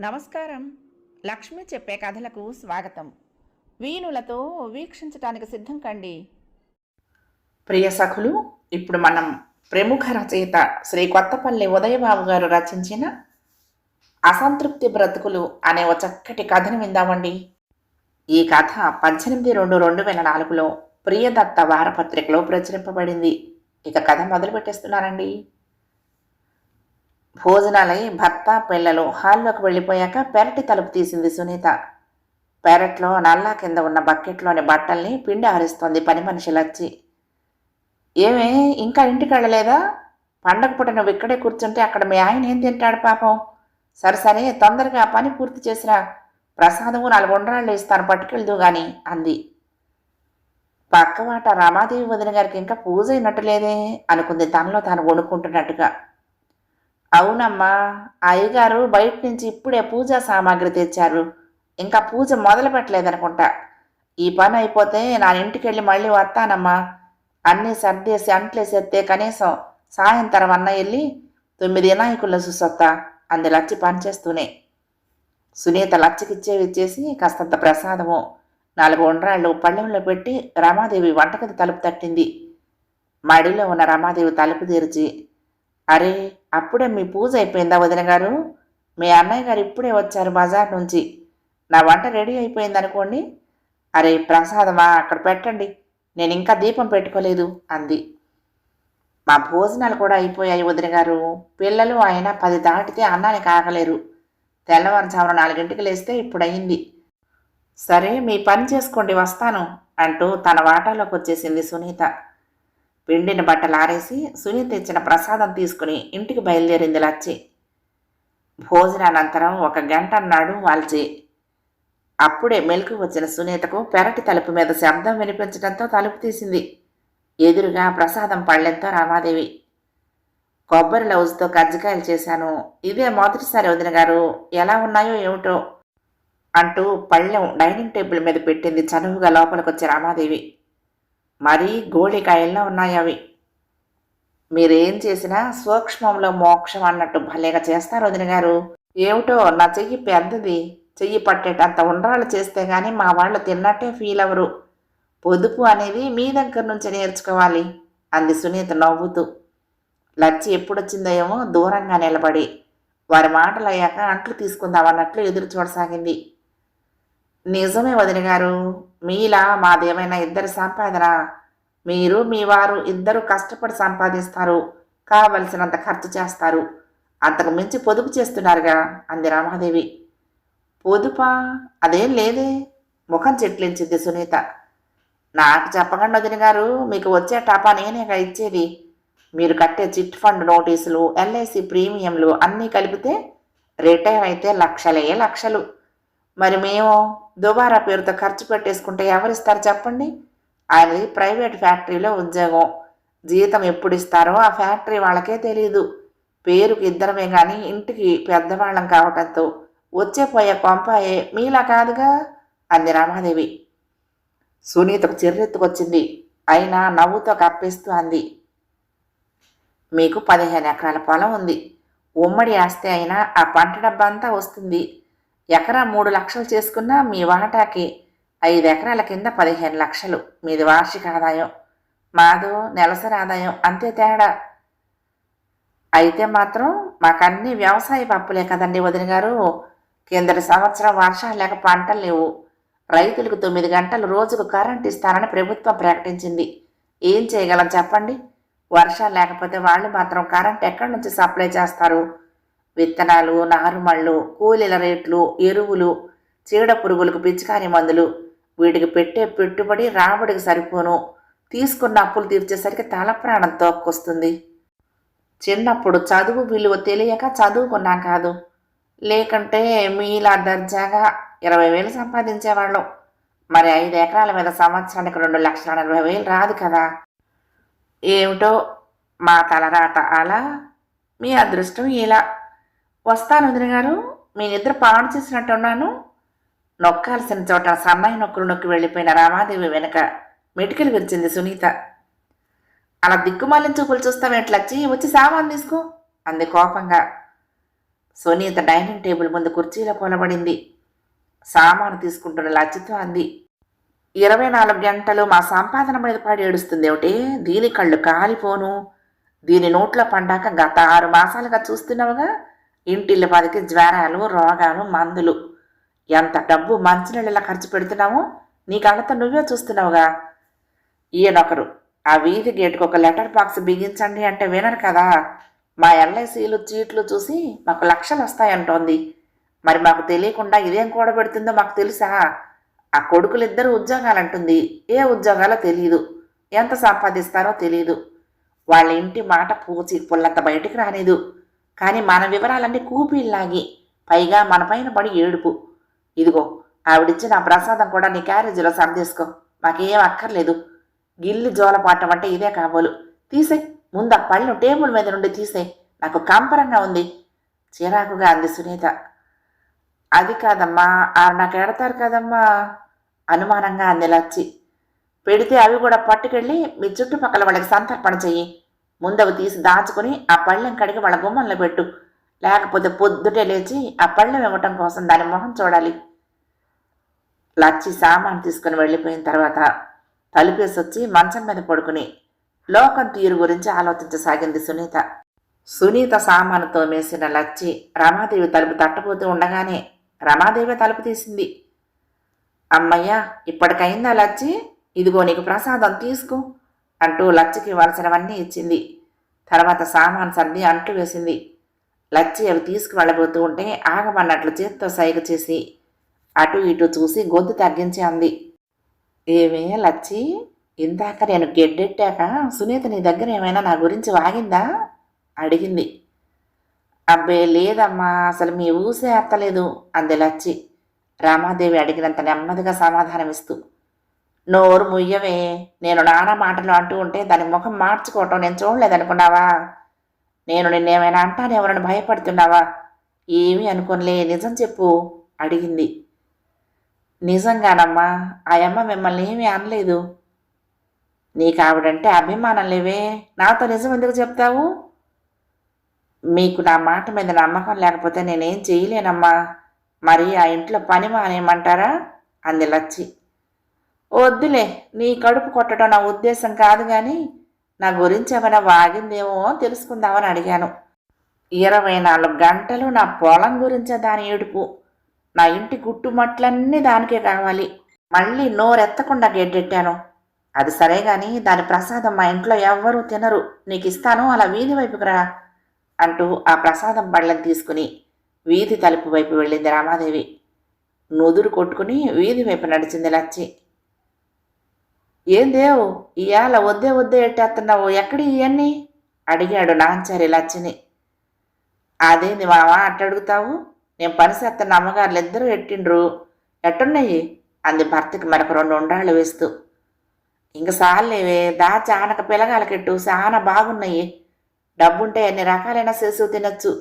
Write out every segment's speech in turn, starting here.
నమస్కారం. లక్ష్మి చెప్పే కథలకు స్వాగతం. వీణులతో వీక్షించటానికి సిద్ధం కండి. ప్రియ సఖులు ఇప్పుడు మనం ప్రముఖ రచయిత శ్రీ కొత్తపల్లి ఉదయబాబు గారు రచించిన అసంతృప్తి బ్రతుకులు అనే ఒక చక్కటి కథను విందామండి. ఈ కథ పద్దెనిమిది రెండు రెండు వేల నాలుగులో ప్రియదత్త వారపత్రికలో ప్రచురింపబడింది. ఇక కథ మొదలు పెట్టేస్తున్నానండి భోజనాలై భర్త పిల్లలు హాల్లోకి వెళ్ళిపోయాక పెరటి తలుపు తీసింది సునీత. పెరట్లో నల్లా కింద ఉన్న బకెట్లోని బట్టల్ని పిండి ఆరిస్తోంది పని మనుషులొచ్చి ఏమే ఇంకా ఇంటికి వెళ్ళలేదా? పండగ పూట నువ్వు ఇక్కడే కూర్చుంటే అక్కడ మీ ఆయన ఏం తింటాడు పాపం? సరే సరే తొందరగా పని పూర్తి చేసిరా. ప్రసాదము నాలుగు ఉండరాళ్ళు ఇస్తాను పట్టుకెళ్దు గాని అంది. పక్కవాట రమాదేవి వదిన గారికి ఇంకా పూజ అయినట్టు లేదే అనుకుంది తనలో తాను వణుకుంటున్నట్టుగా. అవునమ్మా అయ్యగారు బయట నుంచి ఇప్పుడే పూజా సామాగ్రి తెచ్చారు. ఇంకా పూజ మొదలు పెట్టలేదనుకుంటా ఈ పని అయిపోతే నా ఇంటికి వెళ్ళి మళ్ళీ వస్తానమ్మా. అన్నీ సర్దేసి అంట్లేసేస్తే కనీసం సాయంత్రం అన్న వెళ్ళి తొమ్మిది వినాయకుల్లో చూసొత్తా అంది లచ్చి పనిచేస్తూనే. సునీత లచ్చికిచ్చేవి ఇచ్చేసి కాస్తంత ప్రసాదము నాలుగు ఉండ్రాళ్ళు పళ్ళెంలో పెట్టి రమాదేవి వంటగది తలుపు తట్టింది. మడిలో ఉన్న రమాదేవి తలుపు తెరిచి అరే అప్పుడే మీ పూజ అయిపోయిందా వదిన గారు? మీ అన్నయ్య గారు ఇప్పుడే వచ్చారు బజార్ నుంచి. నా వంట రెడీ అయిపోయింది అనుకోండి. అరే ప్రసాదమా? అక్కడ పెట్టండి. నేను ఇంకా దీపం పెట్టుకోలేదు అంది. మా భోజనాలు కూడా అయిపోయాయి వదిన గారు. పిల్లలు ఆయన పది దాటితే అన్నానికి ఆగలేరు. తెల్లవారుజామున నాలుగింటికి లేస్తే ఇప్పుడు అయింది సరే మీ పని చేసుకోండి వస్తాను అంటూ తన వాటాలోకి వచ్చేసింది సునీత. పిండిన బట్టలు ఆరేసి సునీత ఇచ్చిన ప్రసాదం తీసుకుని ఇంటికి బయలుదేరింది లచ్చి. భోజనానంతరం ఒక గంట అన్నాడు వాల్చి అప్పుడే మెలకు వచ్చిన సునీతకు పెరటి తలుపు మీద శబ్దం వినిపించడంతో తలుపు తీసింది. ఎదురుగా ప్రసాదం పళ్ళెంతో రామాదేవి. కొబ్బరి లౌజ్తో కజ్జికాయలు చేశాను. ఇదే మొదటిసారి వదిన గారు ఎలా ఉన్నాయో ఏమిటో అంటూ పళ్ళెం డైనింగ్ టేబుల్ మీద పెట్టింది చనువుగా లోపలికొచ్చి రామాదేవి. మరీ గోళికాయల్లో ఉన్నాయి అవి. మీరేం చేసినా సూక్ష్మంలో మోక్షం అన్నట్టు భలేగా చేస్తారు వదిన గారు. ఏమిటో నా చెయ్యి పెద్దది చెయ్యి పట్టేటంత ఉండ్రాళ్ళు చేస్తే కానీ మా వాళ్ళు తిన్నట్టే ఫీల్ అవరు. పొదుపు అనేది మీ దగ్గర నుంచి నేర్చుకోవాలి. అంది సునీత నవ్వుతూ. లచ్చి ఎప్పుడొచ్చిందో ఏమో దూరంగా నిలబడి. వారి మాటలు అయ్యాక అంట్లు తీసుకుందామన్నట్లు ఎదురు చూడసాగింది. నిజమే వదిన గారు. మీలా మాదేమైనా ఇద్దరు సంపాదన? మీరు మీ వారు ఇద్దరు కష్టపడి సంపాదిస్తారు. కావలసినంత ఖర్చు చేస్తారు. అంతకు మించి పొదుపు చేస్తున్నారుగా అంది రామాదేవి. పొదుపా? అదేం లేదే. ముఖం చెట్లించింది సునీత. నాకు చెప్పకండి వదిన గారు మీకు వచ్చే టాపా నేనేగా ఇచ్చేది. మీరు కట్టే చిట్ ఫండ్ నోటీసులు ఎల్ఐసి ప్రీమియంలు అన్నీ కలిపితే రిటైర్ అయితే లక్షలే లక్షలు. మరి మేము దుబారా పేరుతో ఖర్చు పెట్టేసుకుంటే ఎవరిస్తారు చెప్పండి? ఆయనది ప్రైవేట్ ఫ్యాక్టరీలో ఉద్యోగం. జీతం ఎప్పుడు ఇస్తారో ఆ ఫ్యాక్టరీ వాళ్ళకే తెలియదు పేరుకి ఇద్దరమే కానీ ఇంటికి పెద్దవాళ్ళం కావటంతో వచ్చే పోయే కొంపాయే మీలా కాదుగా? అంది రామాదేవి. సునీతకు చిర్రెత్తుకొచ్చింది. అయినా నవ్వుతో కప్పిస్తూ అంది. మీకు పదిహేను ఎకరాల పొలం ఉంది. ఉమ్మడి ఆస్తి అయినా ఆ పంట డబ్బంతా వస్తుంది. ఎకరా మూడు లక్షలు చేసుకున్నా మీ వాటాకి ఐదు ఎకరాల కింద పదిహేను లక్షలు. మీది వార్షిక ఆదాయం. మాదు నెలసరి ఆదాయం. అంతే తేడా. అయితే మాత్రం మాకన్నీ వ్యవసాయ పప్పులే కదండి వదిన గారు. కిందటి సంవత్సరం వర్షాలు లేక పంటలు లేవు. రైతులకు తొమ్మిది గంటలు రోజుకు కరెంట్ ఇస్తానని ప్రభుత్వం ప్రకటించింది. ఏం చేయగలం చెప్పండి? వర్షాలు లేకపోతే వాళ్ళు మాత్రం కరెంట్ ఎక్కడి నుంచి సప్లై చేస్తారు? విత్తనాలు నారుమళ్ళు కూలీల రేట్లు ఎరువులు చీడ పురుగులకు పిచికారి మందులు. వీటికి పెట్టే పెట్టుబడి రాబడికి సరిపోను. తీసుకున్న అప్పులు తీర్చేసరికి తల ప్రాణం తోక్కొస్తుంది. చిన్నప్పుడు చదువు విలువ తెలియక చదువుకున్నాం కాదు. లేకంటే మీలా దర్జాగా ఇరవై వేలు సంపాదించేవాళ్ళం. మరి ఐదు ఎకరాల మీద సంవత్సరానికి రెండు లక్షల నలభై వేలు రాదు కదా. ఏమిటో మా తలరాత అలా మీ అదృష్టం ఇలా. వస్తాను వదిన గారు మీ నిద్ర పాడు చేసినట్టున్నాను నొక్కాల్సిన చోట సన్నాయి నొక్కులు నొక్కి వెళ్ళిపోయిన రామాదేవి వెనక మెటికలు విరిచింది సునీత. అలా దిక్కుమాలిన చూపులు చూస్తావేంట్లచ్చి వచ్చి సామాన్ తీసుకో అంది కోపంగా. సునీత డైనింగ్ టేబుల్ ముందు కుర్చీలో కొలబడింది. సామాను తీసుకుంటున్న లచ్చితో అంది. ఇరవై నాలుగు గంటలు మా సంపాదన మీద పడి ఏడుస్తుంది ఒకటి దీని కళ్ళు కాలిపోను. దీని నోట్లో పండాక గత ఆరు మాసాలుగా చూస్తున్నావుగా. ఇంటిల్లి పదికి జ్వరాలు రోగాలు మందులు. ఎంత డబ్బు మంచినీళ్ళలా ఖర్చు పెడుతున్నావో? నీ కళ్ళతో నువ్వే చూస్తున్నావుగా. ఈయనొకరు ఆ వీధి గేటుకు ఒక లెటర్ బాక్స్ బిగించండి అంటే వినరు కదా. మా ఎల్ఐసీలు చీట్లు చూసి మాకు లక్షలు వస్తాయంటోంది. మరి మాకు తెలియకుండా ఇదేం కూడబెడుతుందో మాకు తెలుసా? ఆ కొడుకులిద్దరూ ఉద్యోగాలంటుంది. ఏ ఉద్యోగాలో తెలియదు ఎంత సంపాదిస్తారో తెలియదు వాళ్ళ ఇంటి మాట పూచి పుల్లంత బయటికి రానిదు. కానీ మన వివరాలన్నీ కూపీల్లాగి. పైగా మన పైన పడి ఏడుపు. ఇదిగో ఆవిడిచ్చిన ఆ ప్రసాదం కూడా నీ క్యారేజీలో సందేసుకో మాకేం అక్కర్లేదు. గిల్లి జోలపాటం అంటే ఇదే కాబోలు. తీసే ముందు ఆ పళ్ళు టేబుల్ మీద నుండి తీసే. నాకు కంపరంగా ఉంది. చిరాకుగా అంది సునీత. అది కాదమ్మా ఆరు నాకు ఎడతారు కదమ్మా? అనుమానంగా అంది లచ్చి. పెడితే అవి కూడా పట్టుకెళ్ళి మీ చుట్టుపక్కల వాళ్ళకి సంతర్పణ చెయ్యి. ముందవి తీసి దాచుకుని ఆ పళ్ళెం కడిగి వాళ్ళ గుమ్మంలో పెట్టు. లేకపోతే పొద్దుటే లేచి ఆ పళ్ళెం ఇవ్వటం కోసం దాని మొహం చూడాలి. లచ్చి సామాను తీసుకుని వెళ్ళిపోయిన తర్వాత తలుపేసి వచ్చి మంచం మీద పడుకుని లోకం తీరు గురించి ఆలోచించసాగింది సునీత. సునీత సామానుతో మేసిన లచ్చి రమాదేవి తలుపు తట్టబోతూ ఉండగానే రమాదేవి తలుపు తీసింది. అమ్మయ్యా ఇప్పటికైందా లచ్చి? ఇదిగో నీకు ప్రసాదం తీసుకో. అంటూ లచ్చికి ఇవ్వాల్సినవన్నీ ఇచ్చింది. తర్వాత సామాన్ సర్ది అంట్లు వేసింది. లచ్చి అవి తీసుకువెళ్ళబోతూ ఉంటే ఆగమన్నట్లు చేత్తో సైగ చేసి అటు ఇటు చూసి గొంతు తగ్గించి అంది. ఏమే లచ్చి ఇందాక నేను గెడ్డెట్టాక సునీత నీ దగ్గర ఏమైనా నా గురించి వాగిందా? అడిగింది. అబ్బే లేదమ్మా అసలు మీ ఊసే అత్తలేదు అంది లచ్చి. రామాదేవి అడిగినంత నెమ్మదిగా సమాధానమిస్తూ. నోరు ముయ్యవే. నేను నానా మాటలు అంటూ ఉంటే దాని ముఖం మార్చుకోవటం నేను చూడలేదనుకున్నావా? నేను నిన్నేమైనా అంటానేమోనని భయపడుతున్నావా? ఏమీ అనుకోనిలే నిజం చెప్పు అడిగింది. నిజంగానమ్మా ఆ అమ్మ మిమ్మల్ని ఏమీ అనలేదు. నీకు ఆవిడంటే అభిమానం లేవే. నాతో నిజం ఎందుకు చెప్తావు? మీకు నా మాట మీద నమ్మకం లేకపోతే నేనేం చేయలేనమ్మా. మరి ఆ ఇంట్లో పని మానేయమంటారా? అంది లచ్చి. వద్దులే నీ కడుపు కొట్టడం నా ఉద్దేశం కాదు కానీ నా గురించి ఏమైనా వాగిందేమో తెలుసుకుందామని అడిగాను. ఇరవై నాలుగు గంటలు నా పొలం గురించే దాని ఏడుపు. నా ఇంటి గుట్టుమట్లన్నీ దానికే కావాలి. మళ్ళీ నోరెత్తకుండా గెడ్డెట్టాను. అది సరే గాని దాని ప్రసాదం మా ఇంట్లో ఎవ్వరూ తినరు. నీకు ఇస్తాను అలా వీధి వైపుకు రా అంటూ ఆ ప్రసాదం బళ్ళని తీసుకుని వీధి తలుపు వైపు వెళ్ళింది రామాదేవి. నుదురు కొట్టుకుని వీధి వైపు నడిచింది లచ్చి. ఏం దేవు ఇవాళ వద్దే వద్దే ఎట్టేస్తున్నావు ఎక్కడి ఇవన్నీ అడిగాడు నాంచారి లచ్చిని. అదేంది మావా అట్టడుగుతావు నేను పని చేస్తున్న అమ్మగారులు ఇద్దరూ ఎట్టిండ్రు? ఎట్టున్నాయి అంది భర్తకి మరొక రెండు ఉండాళ్ళు వేస్తూ. ఇంక సాలేవే దా చానక పిల్లగాలకెట్టు చాలా బాగున్నాయి డబ్బుంటే ఎన్ని రకాలైన చేసు తినొచ్చు.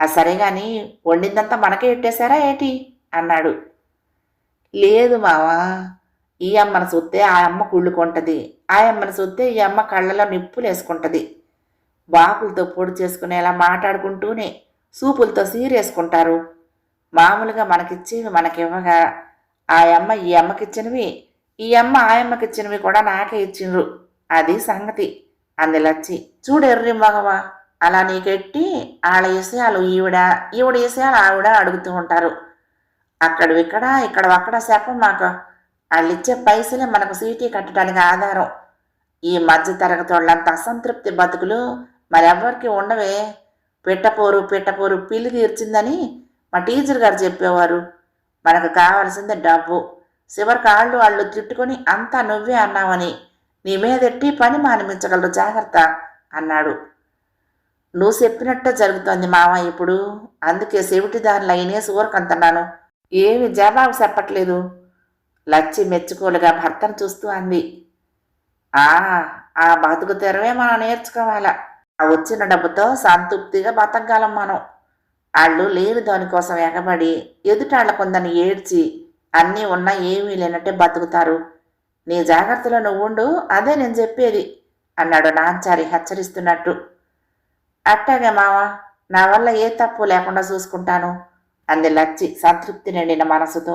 ఆ సరే కానీ వండిందంతా మనకే ఎట్టేశారా ఏటి? అన్నాడు. లేదు మావా ఈ అమ్మను చూస్తే ఆ అమ్మ కుళ్ళుకుంటది ఆ అమ్మను చూస్తే ఈ అమ్మ కళ్ళలో నిప్పులు వేసుకుంటది. వాకులతో పొడి చేసుకునేలా మాట్లాడుకుంటూనే సూపులతో సీరేసుకుంటారు మామూలుగా మనకిచ్చేవి మనకివ్వగా ఆ అమ్మ ఈ అమ్మకిచ్చినవి ఈ అమ్మ ఆ అమ్మకిచ్చినవి కూడా నాకే ఇచ్చిండ్రు. అది సంగతి. అంది లచ్చి. చూడెర్రి మగవా. అలా నీకెట్టి వాళ్ళ విషయాలు ఈవిడ ఈవిడ విషయాలు ఆవిడ అడుగుతూ ఉంటారు. అక్కడ ఇక్కడ ఇక్కడ అక్కడ చెప్పం మాకు. వాళ్ళిచ్చే పైసలే మనకు సీటీ కట్టడానికి ఆధారం. ఈ మధ్య తరగతి వాళ్ళంత అసంతృప్తి బతుకులు. మరెవ్వరికి ఉండవే. పిట్టపోరు పిట్టపోరు పిల్లి తీర్చిందని మా టీచర్ గారు చెప్పేవారు. మనకు కావాల్సింది డబ్బు. చివరి కాళ్ళు వాళ్ళు తిట్టుకొని అంతా నువ్వే అన్నావని. నీ మీదెట్టి పని మానిపించగలరు జాగ్రత్త అన్నాడు. నువ్వు చెప్పినట్టే జరుగుతోంది మామ ఇప్పుడు. అందుకే సెవిటిదారులు అయినేసి ఊరకంటున్నాను ఏమి జవాబు చెప్పట్లేదు. లచ్చి మెచ్చుకోలుగా భర్తను చూస్తూ అంది. ఆ ఆ బతుకు తెరవే మనం నేర్చుకోవాలా? ఆ వచ్చిన డబ్బుతో సంతృప్తిగా బతకగలం మనం. వాళ్ళు లేని దానికోసం ఎగబడి ఎదుటాళ్ళ కొందని ఏడ్చి అన్నీ ఉన్నా ఏమీ లేనట్టే బతుకుతారు. నీ జాగ్రత్తలో నువ్వు ఉండు అదే నేను చెప్పేది అన్నాడు నాంచారి హెచ్చరిస్తున్నట్టు. అట్టాగే మావా నా వల్ల ఏ తప్పు లేకుండా చూసుకుంటాను అంది లచ్చి సంతృప్తి నిండిన మనసుతో.